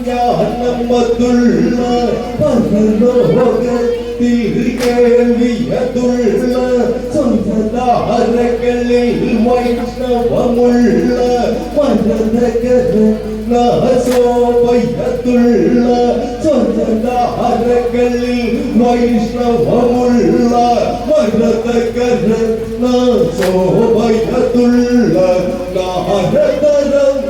പൊട്ടണം പകച്ചിലക്കത്തെ ഇതയ്യേ അവനവനുടെ അരയിലെ ചരടിൽ ഒട്ടണം പകച്ച് തകതയിതൈ അമരനെ കുറിച്ചു ജ്ഞാനമതുള്ള പരലോകത്തിൽ കേൾവിയതുള്ള സ്വന്തധാരകളിൽ വൈഷ്ണവമുള്ള മരതകര നാശോഭയത്തുള്ള സ്വന്തധാരകളിൽ വൈഷ്ണവമുള്ള മരതകര നാശോഭയത്തുള്ള നാരതരം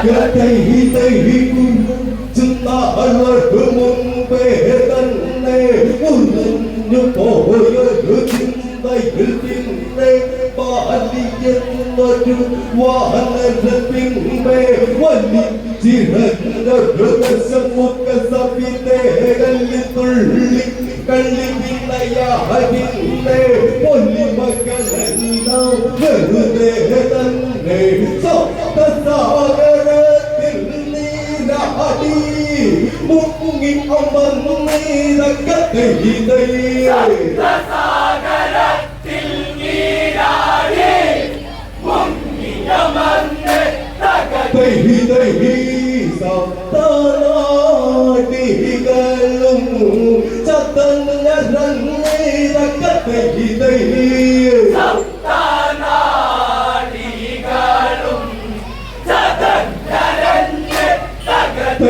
വിധിയെന്നറികാത്ത ചിന്താളർക്ക് മുമ്പേ തന്നെ ഉറഞ്ഞു പോയൊരു ചിന്തയിൽ പിന്നെ പാലിയെന്നൊരു വാഹന പിമ്പേ വലിച്ചിറങ്ങൊരു ദശമുഖ സവിതേ കല്ലി തുള്ളി കള്ളി വിളയാകില്ലേ പൊലിമകളെല്ലാം വെറുതെ തന്നെ സപ്തസാഗരത്തിൽ നീരാടി മുങ്ങി അമർന്നീരക്കത്തെ സാഗരത്തിൽ നീരാടി. മുങ്ങിയമന്ന് തകതൈ സപ്തനാടികളും ചത്തന്നീരക്കത്തെ സപ്തനാടികളും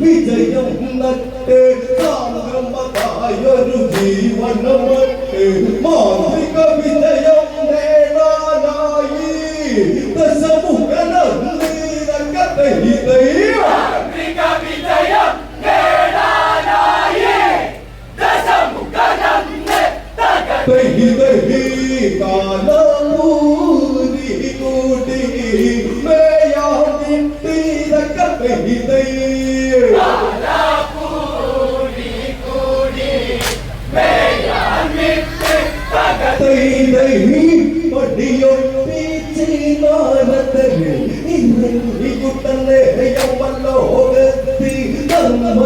വിജയം നട്ട് സാന്ദ്രമതായൊരു ജീവനമട്ട് മാന്ത്രിക വിജയം നേടാനായി ദശമുഖനീരക്കത്തെ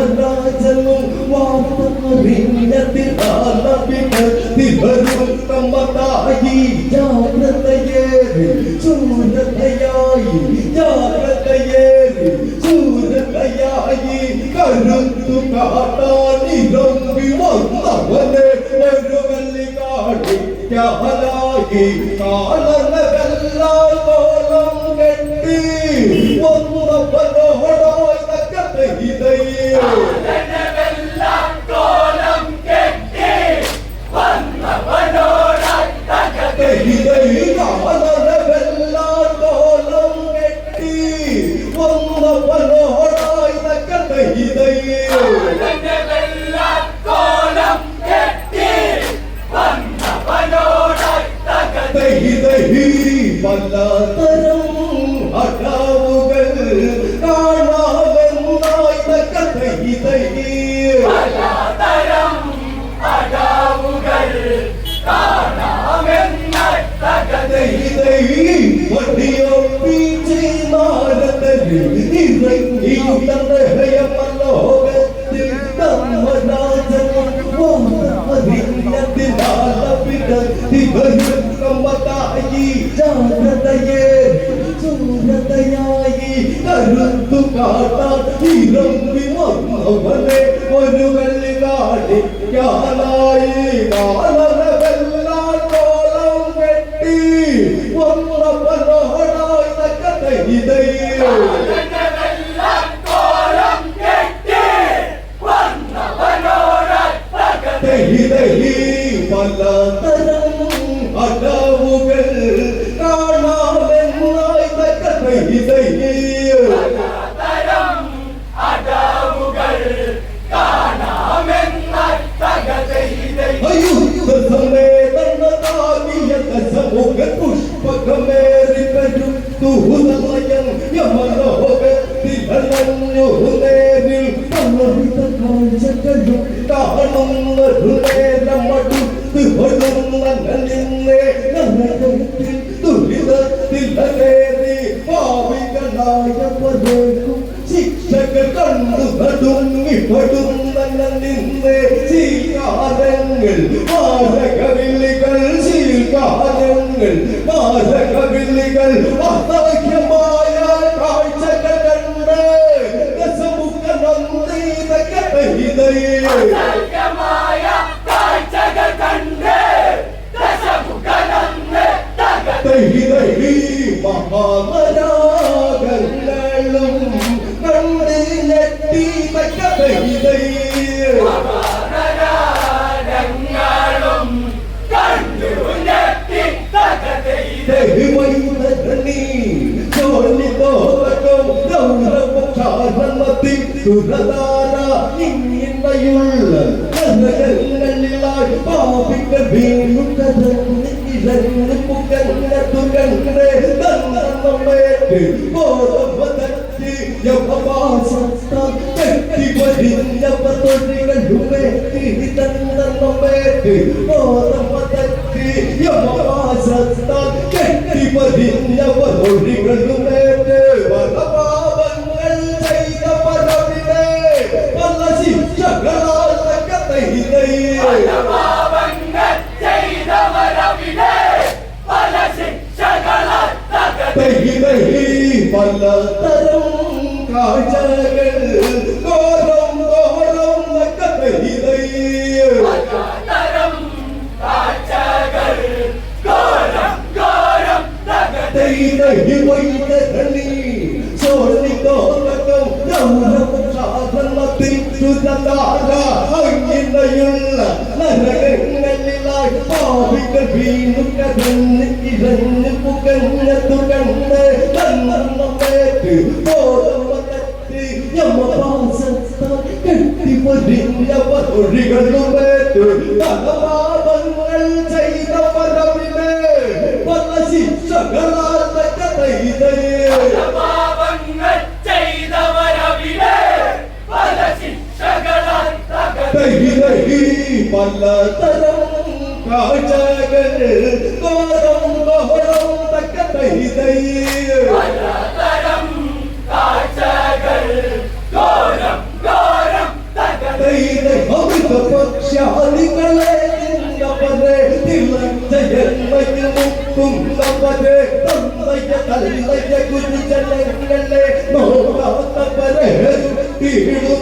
ധർമ്മരാജനും വാർത്തറിഞ്ഞതിരുത്തമ്പതായി ജാഗ്രതയേറി ചൂരതയായി ജാഗ്രതയേറി ചൂരതയായി കരുത്തു കാട്ടാനിരമ്പി വന്നവനെ ഒരു കല്ലി കാണിക്കാനായി കാലനെല്ലാം どう。ശിക്ഷകൾ കണ്ടു നടുങ്ങി പടുന്ന നിന്നെ ശീകാരങ്ങൾ മാരകവില്ലികൾ ശീകാരങ്ങൾ മാരകവില്ലികൾ അസഹ്യമായ കാഴ്ചകൾ കണ്ട് രസമുഖ നന്ദി തകതയിതയേ അസഹ്യമായ കാഴ്ചകൾ കണ്ട് ദശമുഖനന്ന് തകതൈ മഹാമരാഗങ്ങളും കണ്ട് ഞെട്ടി തകതയിതയേ വാനരാരങ്ങളും കണ്ടു ഞെട്ടി തകതൈ കെട്ടിപ്പതിഞ്ഞവരൊഴികളുമേറ്റ് വനപാപങ്ങൾ പലതരം കാഴ്ചകൾ ഘോരം തക്കത്തൈതയേ പലതരം കാഴ്ചകൾ ഘോരം ഘോരം തകതൈ ൊഴികളുമേറ്റ് ചെയ്ത പരവിനെ പല ശിക്ഷകളാൽ തക്കതൈതയേ പാപങ്ങൾ ചെയ്തവരവിടെ പല ശിക്ഷകളാൽ തകതൈ പലതരം കാഴ്ചകൾ ഘോരം ഘോരം ഗുരുജനങ്ങളെ നോക്കാത്തവരെ തീടുന്നു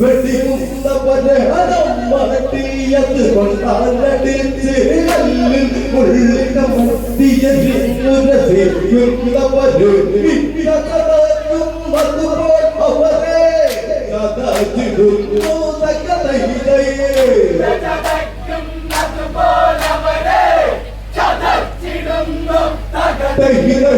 വെടിയുന്നവരെ അനമ്മടത്തിയത് കൊണ്ടാനടിച്ച് കല്ലിൽ ഉള്ളിട മത്തിയുന്നവര് അതുപോൽ അവരെ കഥച്ചിടുന്നു തകതയിലേ ചതയ്ക്കുന്നതുപോലവരെ together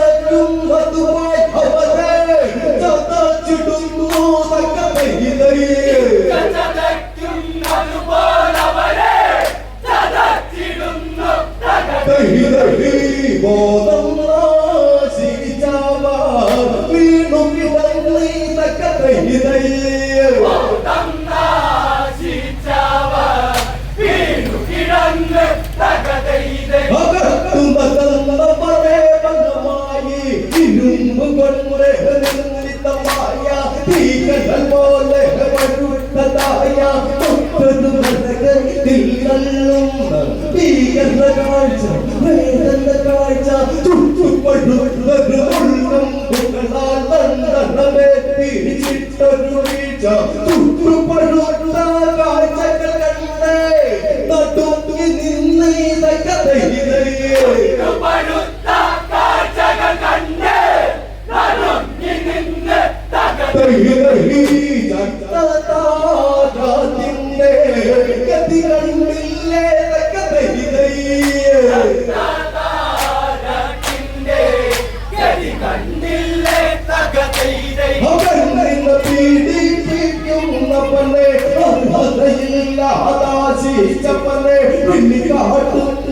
കണ്ണുകളിലും പീകന്ന കാഴ്ച വേദന കാഴ്ച ചുറ്റുപടുന്നൊരുള്ളും പിടിച്ചിട്ടൊരു വീഴ്ച ചുറ്റുപടുന്ന കാഴ്ചകൾ കണ്ടേ നടുക്കി നിന്ന് കഥയിലേ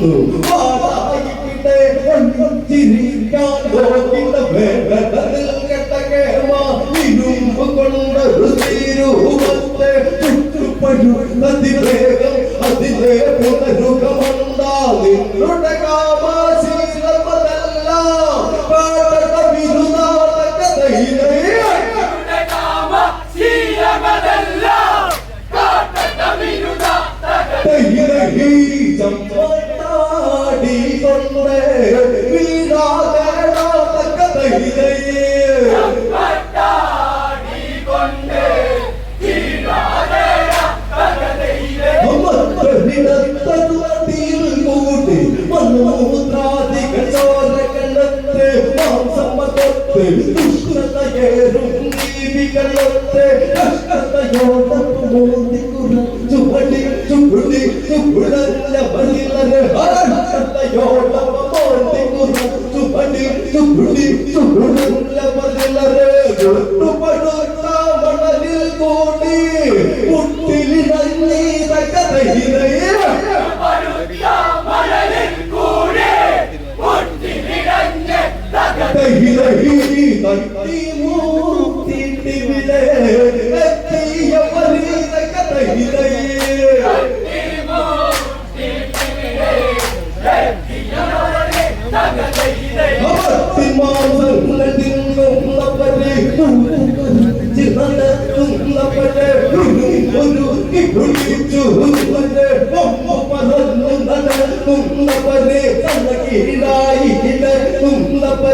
Cristo.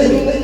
Amém?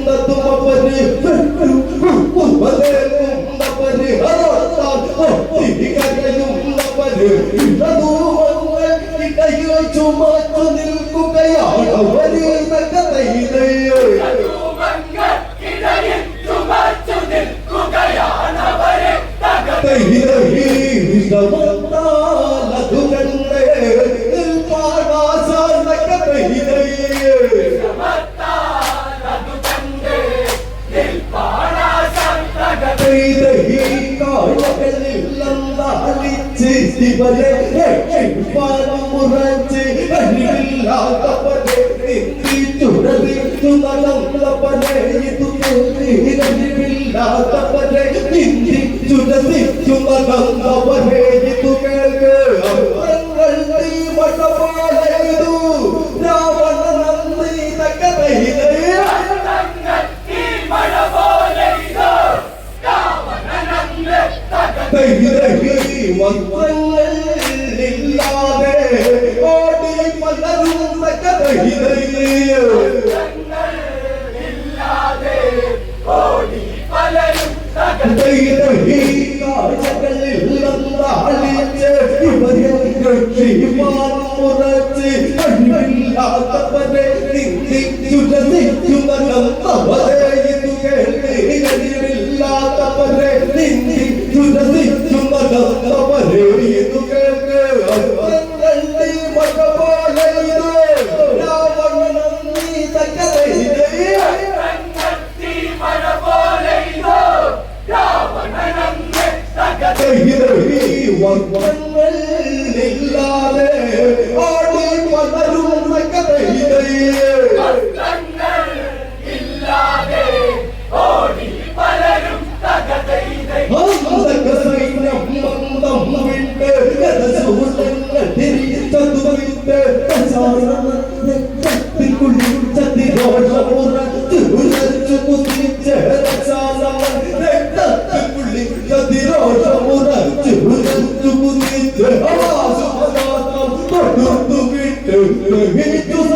നിലവിലില്ലാത്തവരെ നിന്ദിച്ചു രസിച്ചു നടന്നവരെ ഇതു കേൾക്ക്. അമ്പരങ്ങൾ തീവട്ടമാലയതു രാവണ നന്ദി തകതയിലേ തകതയിലേ മന്ത്രങ്ങൾ ശ്രീമാറച്ച് കണ്ണില്ലാത്തവരെ നിന്ദിച്ചു രസിക്കുന്നതും അവരെ ഇത് കേൾക്കുകയും Thank you.